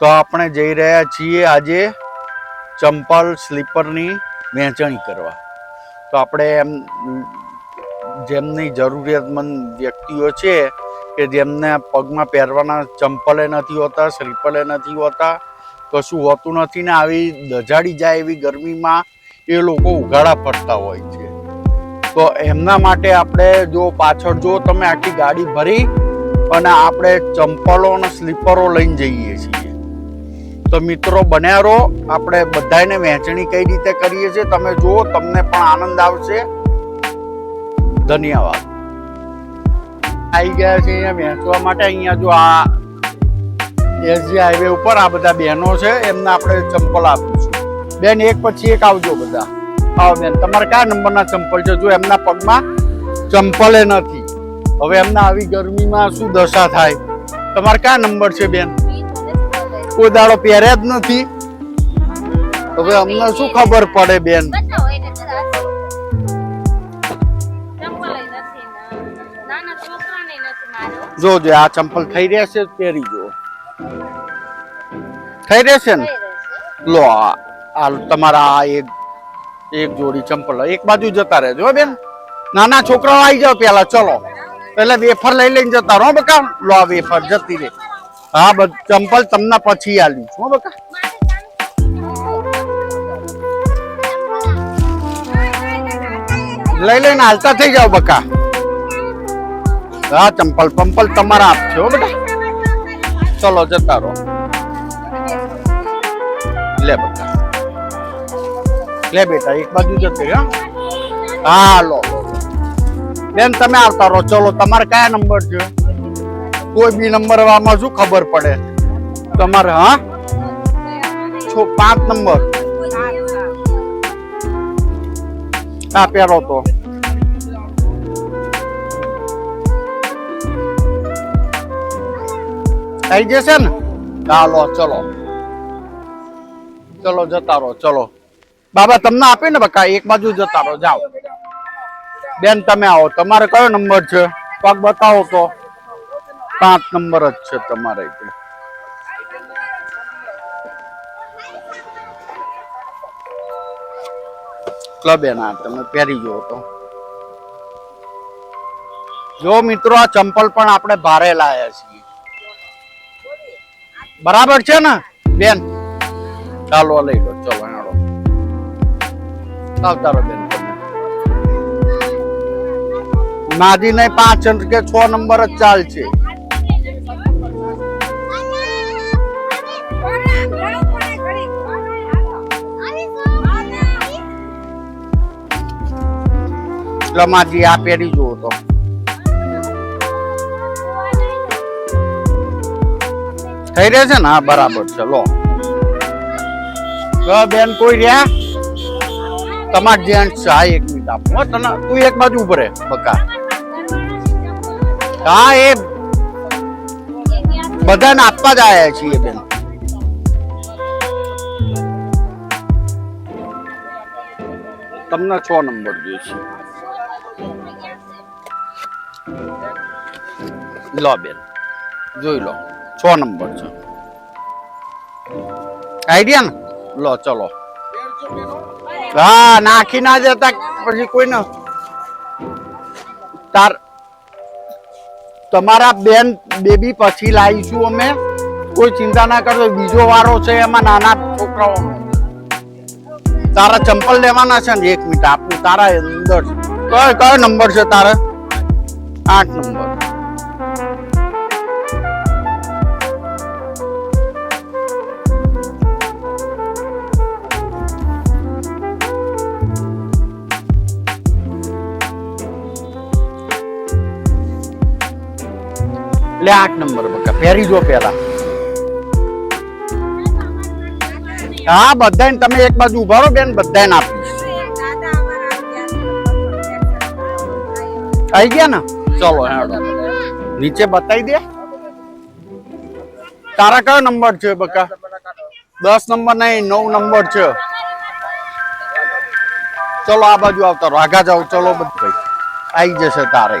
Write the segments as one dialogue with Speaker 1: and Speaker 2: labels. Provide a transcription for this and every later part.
Speaker 1: તો આપણે જઈ રહ્યા છીએ આજે ચંપલ સ્લીપરની વહેંચણી કરવા. તો આપણે એમ, જેમની જરૂરિયાતમંદ વ્યક્તિઓ છે કે જેમને પગમાં પહેરવાના ચંપલે નથી હોતા સ્લીપરે નથી હોતા કશું હોતું નથી ને આવી દજાડી જાય એવી ગરમીમાં એ લોકો ઉઘાડા ફરતા હોય છે. તો એમના માટે આપણે જો પાછળ જો તમે આખી ગાડી ભરી અને આપણે ચંપલો અને સ્લીપરો લઈને જઈએ છીએ. તો મિત્રો બન્યા રહો આપણે બધાને વહેંચણી કઈ રીતે કરીએ છીએ? તમે જુઓ, તમને પણ આનંદ આવશે. ધન્યવાદ. આવી ગયા છે અહીંયા વહેંચવા માટે. અહીંયા જો આ એસજી હાઈવે ઉપર આ બધા બહેનો છે, એમને આપણે ચંપલ આપીશું. બેન, એક પછી એક આવજો બધા. આવો બેન, તમારે કયા નંબરના ચંપલ છે? જો એમના પગમાં ચંપલે નથી. હવે એમના આવી ગરમીમાં શું દશા થાય? તમારે કયા નંબર છે બેન? કોઈ દાડો પહેર્યા જ નથી. હવે અમને શું ખબર પડે બેન. જોજો આ ચંપલ થઈ રહેશે પહેરી જો થઈ રહેશે ને? લો આ તમારા આ એક એક જોડી ચંપલ. એક બાજુ જતા રહેજો બેન. નાના છોકરાઓ આવી જાવ પેલા ચલો. એટલે વેફર લઈ લઈને જતા રહો બકા. લો આ વેફર જતી રે હા બધ ચંપલ તમને પછી આલી. હો બકા. લઈ લઈને હાલતા થઈ જાવ બકા. હા ચંપલ પંપલ તમારા આપશે હો બેટા ચલો જતા રહો. લે બેટા લે બેટા એક બાજુ જતી રહે હો. હા લો લો લો. બેન તમે આવતા રહો. ચલો તમારે કયા નંબર છે? કોઈ બી નંબર આમાં શું ખબર પડે? તમારે, હા? છો, પાંચ નંબર. આ પહેરો તો. થઈ જશે ને? ચાલો, ચલો. ચલો, જતા રહો, ચલો. બાબા, તમને આપે ને બકા, એક બાજુ જતા રહો, જાઓ. બેન, તમે આવો. તમારે કયો નંબર છે? પગ બતાવો તો. પાંચ નંબર જ છે તમારે. ક્લબ એના તમે પહેરી જુઓ તો. જો મિત્રો, આ ચંપલ પણ આપણે ભારે લાયા છીએ. બરાબર છે ને? બેન, ચાલો લઈ લો. ચલો, હેડો. આવતારો બેન. નહીં પાંચ કે છ નંબર જ ચાલ માજી આ પહેરી જુઓ તો. થઈ રહે છે ને? હા, બરાબર છે. લો. બેન, કોઈ રહ્યા? તમાર જેન્ટ્સ છે. હા, એક મિનિટ આપો. તને, તું એક બાજુ ઉભરે બકા. હા, એ બધાને આપવા જ આવ્યા છીએ, બેન. તમને છ નંબર જોઈએ છે. લો બેન જોઈ લો. છ નંબર છે. આઈડિયા ને? લો ચલો. હા નાખી ના જતા પછી કોઈ ન તાર તમારા બેન બેબી પછી લાવીશું અમે. કોઈ ચિંતા ના કરજો બીજો વારો છે એમાં નાના છોકરાઓ. તારા ચંપલ લેવાના છે ને એક મિનિટ આપું તારા અંદર કયો કયો નંબર છે તારે? આઠ નંબર. એટલે આઠ નંબર બકા પહેરી જો પહેલા હા બધાને તમે એક બાજુ ઊભા રહો, બેન બધાને આપીશ આવી ગયા ને? ચલો, હેડો. નીચે બતાવી દે. તારા કયો નંબર છે બકા? દસ નંબર નહીં, નવ નંબર છે. ચલો, આ બાજુ આવતા રહો. જાઓ, ચલો, બધું આવી જશે તારે.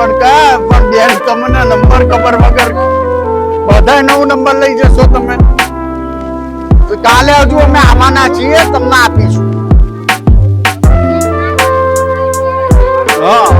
Speaker 1: પણ કા? પણ બેન, તમને નંબર ખબર વગર બધા નવ નંબર લઈ જશો તમે. તો કાલે હજુ અમે આવવાના છીએ, તમને આપીશું. હા.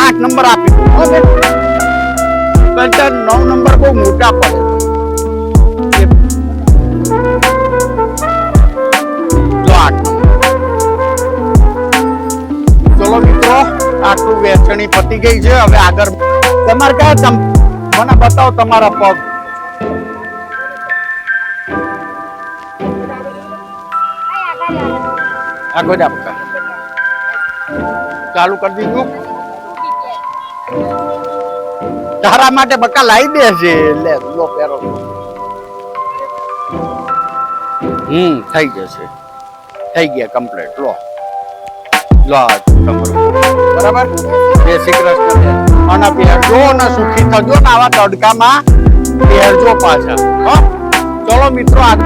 Speaker 1: આઠ નંબર આપી ત્યાં નવ નંબર બહુ મોટા પડે. આટલું પતી ગઈ છે. હવે આગળ તમારે કયા મને બતાવો તમારા પગ. આગળ આપતા ચાલુ કરી દીધું. તારા માટે બકા લાવી દે છે. લે, લો પેરો. હમ, થઈ જશે થઈ ગયા કમ્પ્લીટ લો. લો તમારું. બરાબર? જય શ્રી કૃષ્ણ. અને પહેરજો અને સુખી થજો ને આવા તડકામાં પહેરજો પાછા. ચલો મિત્રો, આ